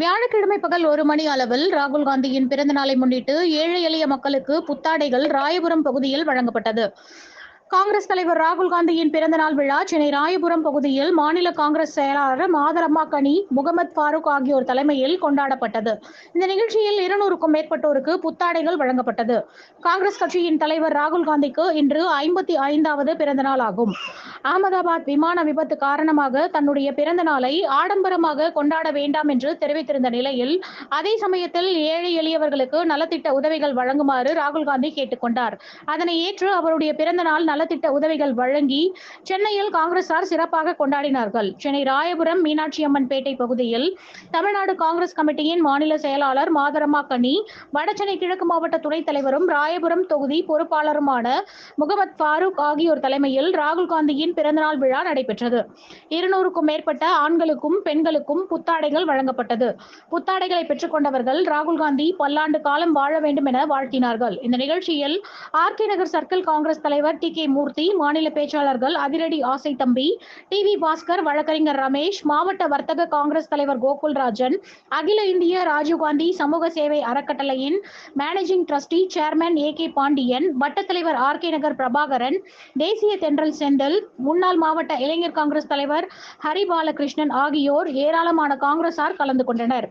வியாழக்கிழமை பகல் ஒரு மணி அளவில் ராகுல் காந்தியின் பிறந்த நாளை முன்னிட்டு ஏழை எளிய மக்களுக்கு புத்தாடைகள் ராயபுரம் பகுதியில் வழங்கப்பட்டது. காங்கிரஸ் தலைவர் ராகுல் காந்தியின் பிறந்த நாள் விழா சென்னை ராயபுரம் பகுதியில் மாநில காங்கிரஸ் செயலாளர் மாதரம்மா கனி முகமது ஃபாரூக் ஆகியோர் தலைமையில் கொண்டாடப்பட்டது. இந்த நிகழ்ச்சியில் இருநூறுக்கும் மேற்பட்டோருக்கு புத்தாடைகள் வழங்கப்பட்டது. காங்கிரஸ் கட்சியின் தலைவர் ராகுல் காந்திக்கு இன்று ஐம்பத்தி ஐந்தாவது பிறந்த நாள் ஆகும். அகமதாபாத் விமான விபத்து காரணமாக தன்னுடைய பிறந்த நாளை ஆடம்பரமாக கொண்டாட வேண்டாம் என்று தெரிவித்திருந்த நிலையில் அதே சமயத்தில் ஏழை எளியவர்களுக்கு நலத்திட்ட உதவிகள் வழங்குமாறு ராகுல் காந்தி கேட்டுக்கொண்டார். அதனை ஏற்று அவருடைய பிறந்த நாள் நலத்திட்ட உதவிகள் வழங்கி சென்னையில் காங்கிரசார் சிறப்பாக கொண்டாடினார்கள். சென்னை ராயபுரம் மீனாட்சி அம்மன் பேட்டை பகுதியில் தமிழ்நாடு காங்கிரஸ் கமிட்டியின் மாநில செயலாளர் மாதரமா கனி வடசென்னை கிழக்கு மாவட்ட துணைத் தலைவரும் ராயபுரம் தொகுதி பொறுப்பாளருமான முகமது ஃபாரூக் ஆகியோர் தலைமையில் ராகுல் காந்தியின் பிறந்தநாள் விழா நடைபெற்றது. இருநூறுக்கும் மேற்பட்ட ஆண்களுக்கும் பெண்களுக்கும் புத்தாடைகள் வழங்கப்பட்டது. புத்தாடைகளை பெற்றுக்கொண்டவர்கள் ராகுல் காந்தி பல்லாண்டு காலம் வாழ வேண்டும் என வாழ்த்தினார்கள். இந்த நிகழ்ச்சியில் R K Nagar circle Congress தலைவர் டி கே மூர்த்தி மாநில பேச்சாளர்கள் அதிரடி ஆசை தம்பி. டி வி பாஸ்கர் வழக்கறிஞர் ரமேஷ் மாவட்ட வர்த்தக காங்கிரஸ் தலைவர் கோகுல்ராஜன் அகில இந்திய ராஜீவ்காந்தி சமூக சேவை அறக்கட்டளையின் managing trustee chairman A K Pandian வட்டத்தலைவர் R K Nagar Prabhakaran தேசிய தென்றல் செந்தில் முன்னாள் மாவட்ட இளைஞர் காங்கிரஸ் தலைவர் ஹரி பாலகிருஷ்ணன் ஆகியோர் ஏராளமான காங்கிரசார் கலந்து கொண்டனர்.